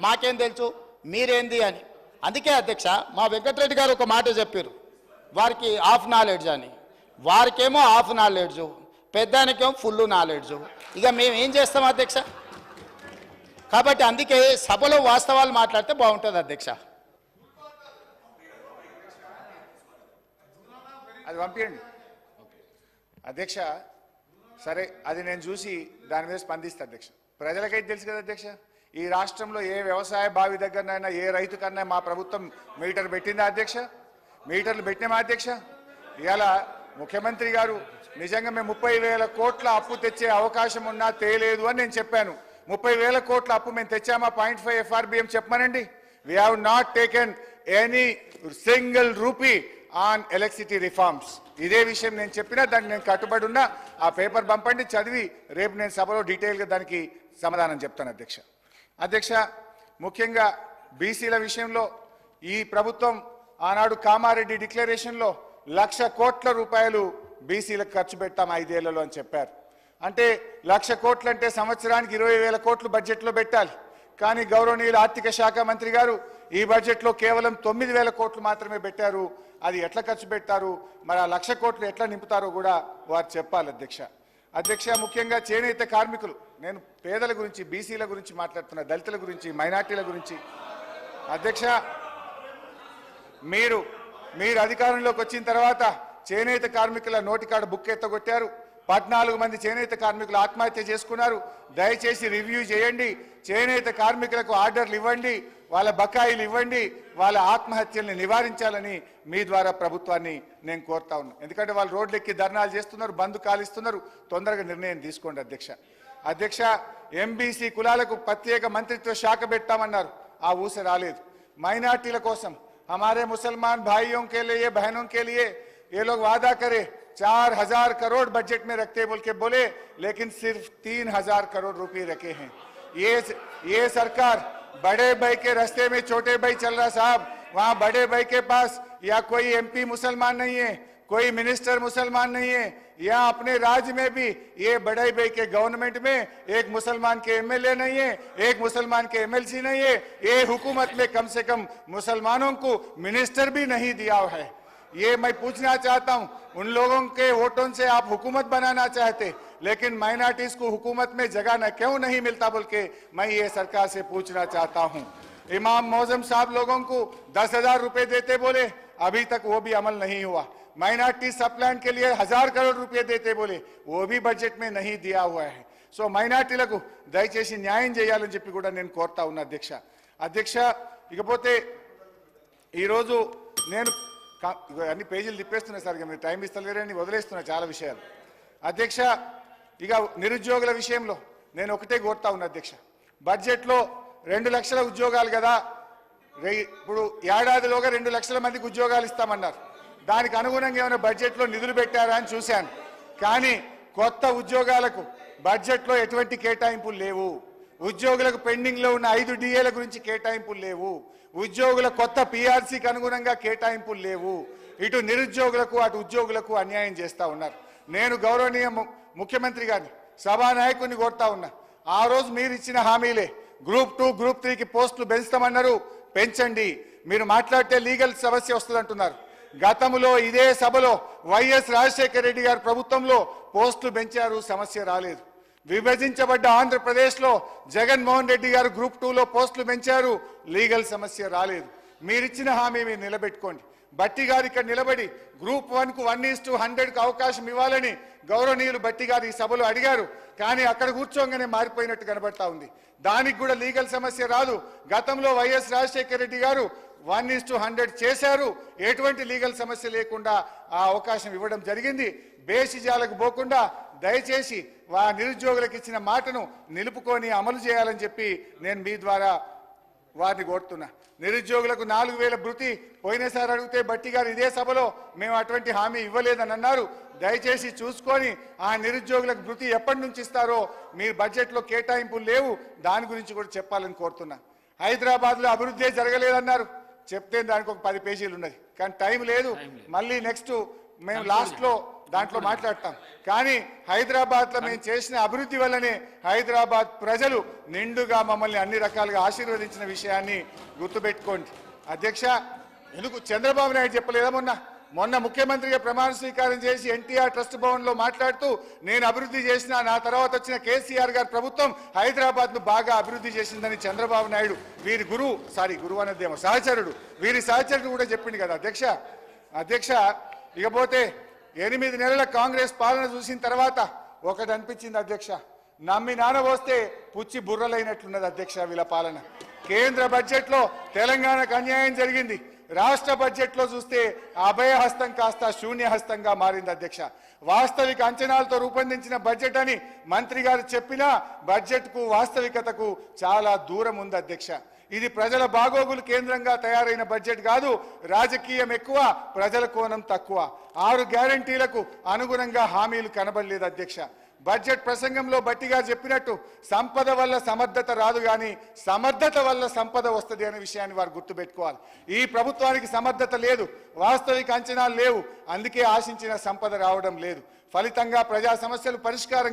మాకేం తెలుసు? మీరేంది అని. అందుకే అధ్యక్ష మా వెంకటరెడ్డి గారు ఒక మాట చెప్పారు. వారికి హాఫ్ నాలెడ్జ్ అని. వారికేమో హాఫ్ నాలెడ్జ్. పెద్దానికేమో ఫుల్ నాలెడ్జ్. ఇక మేము ఏం చేస్తాం అధ్యక్ష? కాబట్టి అందుకే సభలో వాస్తవాలు మాట్లాడితే బాగుంటుంది అధ్యక్ష. అది పంపించండి అధ్యక్ష సరే అది నేను చూసి దాని మీద స్పందిస్తా అధ్యక్ష. ప్రజలకైతే తెలుసు కదా అధ్యక్ష? ఈ రాష్ట్రంలో ఏ వ్యవసాయ బావి దగ్గరనైనా ఏ రైతు కన్నా మా ప్రభుత్వం మీటర్ పెట్టిందా అధ్యక్ష? మీటర్లు పెట్టినామా అధ్యక్ష? ఇవాళ ముఖ్యమంత్రి గారు నిజంగా మేము ముప్పై వేల కోట్ల అప్పు తెచ్చే అవకాశం ఉన్నా తేలేదు అని నేను చెప్పాను. ముప్పై వేల కోట్ల అప్పు మేము తెచ్చామా? పాయింట్ ఫైవ్ ఎఫ్ఆర్బిఎం చెప్పమనండి. We have not taken any single rupee on electricity reforms ఇదే విషయం నేను చెప్పినా దానికి నేను కట్టుబడి ఉన్నా. ఆ పేపర్ పంపండి చదివి రేపు నేను సభలో డీటెయిల్గా దానికి సమాధానం చెప్తాను అధ్యక్ష. అధ్యక్ష ముఖ్యంగా బీసీల విషయంలో ఈ ప్రభుత్వం ఆనాడు కామారెడ్డి డిక్లరేషన్లో లక్ష కోట్ల రూపాయలు బీసీలకు ఖర్చు పెట్టాం ఐదేళ్ళలో అని చెప్పారు. అంటే లక్ష కోట్లు అంటే సంవత్సరానికి ఇరవై వేల కోట్లు బడ్జెట్లో పెట్టాలి. కానీ గౌరవనీయులు ఆర్థిక శాఖ మంత్రి గారు ఈ బడ్జెట్లో కేవలం తొమ్మిది వేల కోట్లు మాత్రమే పెట్టారు. అది ఎట్లా ఖర్చు పెట్టారు మరి ఆ లక్ష కోట్లు ఎట్లా నింపుతారో కూడా వారు చెప్పాలి అధ్యక్ష. అధ్యక్ష ముఖ్యంగా చేనేత కార్మికులు. నేను పేదల గురించి బీసీల గురించి మాట్లాడుతున్నా దళితుల గురించి మైనార్టీల గురించి. అధ్యక్ష మీరు మీరు అధికారంలోకి వచ్చిన తర్వాత చేనేత కార్మికుల నోటికాడ బుక్ ఎత్తగొట్టారు. పద్నాలుగు మంది చేనేత కార్మికులు ఆత్మహత్య చేసుకున్నారు. దయచేసి రివ్యూ చేయండి. చేనేత కార్మికులకు ఆర్డర్లు ఇవ్వండి. వాళ్ళ బకాయిలు ఇవ్వండి. వాళ్ళ ఆత్మహత్యల్ని నివారించాలని మీ ద్వారా ప్రభుత్వాన్ని నేను కోరుతా ఉన్నాను ఎందుకంటే వాళ్ళు రోడ్లెక్కి ధర్నాలు చేస్తున్నారు బంద్ కాలిస్తున్నారు. తొందరగా నిర్ణయం తీసుకోండి అధ్యక్ష. అధ్యక్ష ఎంబీసీ కులాలకు ప్రత్యేక మంత్రిత్వ శాఖ పెట్టామన్నారు ఆ ఊస రాలేదు మైనార్టీల కోసం हमारे मुसलमान भाइयों के लिए बहनों के लिए ये लोग वादा करे चार हजार करोड़ बजट में रखते बोल के बोले लेकिन सिर्फ तीन हजार करोड़ रुपए रखे हैं ये ये सरकार बड़े भाई के रास्ते में छोटे भाई चल रहा साहब वहाँ बड़े भाई के पास या कोई एमपी मुसलमान नहीं है कोई मिनिस्टर मुसलमान नहीं है या अपने राज्य में भी ये बड़े भाई के गवर्नमेंट में एक मुसलमान के एमएलए नहीं है, एक मुसलमान के एमएलसी नहीं है, ये हुकूमत में कम से कम मुसलमानों को मिनिस्टर भी नहीं दिया है। ये मैं पूछना चाहता हूँ, उन लोगों के वोटों से आप हुकूमत बनाना चाहते, लेकिन माइनॉरिटीज को हुकूमत में जगह न क्यों नहीं मिलता बोल के मैं ये सरकार से पूछना चाहता हूँ। इमाम मौजम साहब लोगों को दस हज़ार रुपए देते बोले, अभी तक वो भी अमल नहीं हुआ। माइनॉरिटी सब प्लान के लिए हजार करोड़ रुपए देते बोले वो भी बजट में नहीं दिया हुआ है సో మైనార్టీలకు దయచేసి న్యాయం చేయాలని చెప్పి కూడా నేను కోరుతా ఉన్నా అధ్యక్ష అధ్యక్ష ఇకపోతే ఈరోజు నేను కా- ఇగో అన్ని పేజీలు తిప్పేస్తున్నా సార్ ఇక మీరు టైం ఇస్తలేరని వదిలేస్తున్నా చాలా విషయాలు అధ్యక్ష ఇక నిరుద్యోగుల విషయంలో నేను ఒకటే కోరుతా ఉన్నా అధ్యక్ష బడ్జెట్లో రెండు లక్షల ఉద్యోగాలు కదా రె- ఇప్పుడు ఏడాదిలోగా రెండు లక్షల మందికి ఉద్యోగాలు ఇస్తామన్నారు దానికి అనుగుణంగా ఏమైనా బడ్జెట్లో నిధులు పెట్టారా అని చూశాను. కానీ కొత్త ఉద్యోగాలకు బడ్జెట్లో ఎటువంటి కేటాయింపులు లేవు. ఉద్యోగులకు పెండింగ్లో ఉన్న ఐదు డిఏల గురించి కేటాయింపులు లేవు. ఉద్యోగుల కొత్త పిఆర్సీకి అనుగుణంగా కేటాయింపులు లేవు. ఇటు నిరుద్యోగులకు అటు ఉద్యోగులకు అన్యాయం చేస్తా ఉన్నారు. నేను గౌరవనీయ ము- ముఖ్యమంత్రి గారిని సభానాయకుడిని కోరుతా ఉన్నా. ఆ రోజు మీరు ఇచ్చిన హామీలే. గ్రూప్ టూ గ్రూప్ త్రీకి పోస్టులు పెంచుతామన్నారు. పెంచండి. మీరు మాట్లాడితే లీగల్ సమస్య వస్తుంది అంటున్నారు గతంలో ఇదే సభలో వైఎస్ రాజశేఖర రెడ్డి గారి ప్రభుత్వంలో పోస్టులు పెంచారు సమస్య రాలేదు. విభజించబడ్డ ఆంధ్రప్రదేశ్లో జగన్మోహన్ రెడ్డి గారు గ్రూప్ టూలో పోస్టులు పెంచారు లీగల్ సమస్య రాలేదు. మీరిచ్చిన హామీ మీరు నిలబెట్టుకోండి. బట్టి గారు ఇక్కడ నిలబడి గ్రూప్ వన్కు వన్ ఈస్ టు హండ్రెడ్కు అవకాశం ఇవ్వాలని గౌరవనీయులు బట్టి గారు ఈ సభలో అడిగారు. కానీ అక్కడ కూర్చోగానే మారిపోయినట్టు కనబడతా ఉంది. దానికి కూడా లీగల్ సమస్య రాదు. గతంలో వైఎస్ రాజశేఖర రెడ్డి గారు వన్ ఈస్ టు హండ్రెడ్ చేశారు. ఎటువంటి లీగల్ సమస్య లేకుండా ఆ అవకాశం ఇవ్వడం జరిగింది. బేసిజాలకు పోకుండా దయచేసి వా నిరుద్యోగులకు ఇచ్చిన మాటను నిలుపుకొని అమలు చేయాలని చెప్పి నేను మీ ద్వారా వారిని కోరుతున్నా. నిరుద్యోగులకు నాలుగు వేల భృతి పోయినసారి అడిగితే బట్టి గారు ఇదే సభలో మేము అటువంటి హామీ ఇవ్వలేదని అన్నారు. దయచేసి చూసుకొని ఆ నిరుద్యోగులకు భృతి ఎప్పటి నుంచి ఇస్తారో మీరు బడ్జెట్లో కేటాయింపులు లేవు. దాని గురించి కూడా చెప్పాలని కోరుతున్నా. హైదరాబాద్లో అభివృద్ధి జరగలేదన్నారు. చెప్తే దానికి ఒక పది పేజీలు ఉన్నది. కానీ టైం లేదు. మళ్ళీ నెక్స్ట్ మేము లాస్ట్లో దాంట్లో మాట్లాడతాం. కానీ హైదరాబాద్లో మేము చేసిన అభివృద్ధి వల్లనే హైదరాబాద్ ప్రజలు నిండుగా మమ్మల్ని అన్ని రకాలుగా ఆశీర్వదించిన విషయాన్ని గుర్తుపెట్టుకోండి. అధ్యక్ష ఎందుకు చంద్రబాబు నాయుడు చెప్పలేదా మొన్న? మొన్న ముఖ్యమంత్రిగా ప్రమాణ స్వీకారం చేసి ఎన్టీఆర్ ట్రస్ట్ భవన్లో మాట్లాడుతూ నేను అభివృద్ధి చేసిన నా తర్వాత వచ్చిన కేసీఆర్ గారి ప్రభుత్వం హైదరాబాద్ను బాగా అభివృద్ధి చేసిందని చంద్రబాబు నాయుడు వీరి గురువు సారీ గురువు అనేదేమో సహచరుడు వీరి సహచరుడు కూడా చెప్పింది కదా అధ్యక్ష అధ్యక్ష ఇకపోతే ఎనిమిది నెలల కాంగ్రెస్ పాలన చూసిన తర్వాత ఒకటి అనిపించింది అధ్యక్ష నమ్మి నానబోస్తే పుచ్చి బుర్రలైనట్లున్నది అధ్యక్ష వీళ్ళ పాలన. కేంద్ర బడ్జెట్లో తెలంగాణకు అన్యాయం జరిగింది. రాష్ట్ర బడ్జెట్లో చూస్తే అభయహస్తం కాస్త శూన్యహస్తంగా మారింది అధ్యక్ష. వాస్తవిక అంచనాలతో రూపొందించిన బడ్జెట్ అని మంత్రి గారు చెప్పినా బడ్జెట్కు వాస్తవికతకు చాలా దూరం ఉంది అధ్యక్ష. ఇది ప్రజల బాగోగులు కేంద్రంగా తయారైన బడ్జెట్ కాదు రాజకీయం ఎక్కువ ప్రజల కోణం తక్కువ. ఆరు గ్యారంటీలకు అనుగుణంగా హామీలు కనబడలేదు అధ్యక్ష. బడ్జెట్ ప్రసంగంలో బట్టిగా చెప్పినట్టు సంపద వల్ల సమర్థత రాదు కానీ సమర్థత వల్ల సంపద వస్తుంది అనే విషయాన్ని వారు గుర్తుపెట్టుకోవాలి. ఈ ప్రభుత్వానికి సమర్థత లేదు వాస్తవిక అంచనాలు లేవు అందుకే ఆశించిన సంపద రావడం లేదు. ఫలితంగా ప్రజా సమస్యలు పరిష్కారం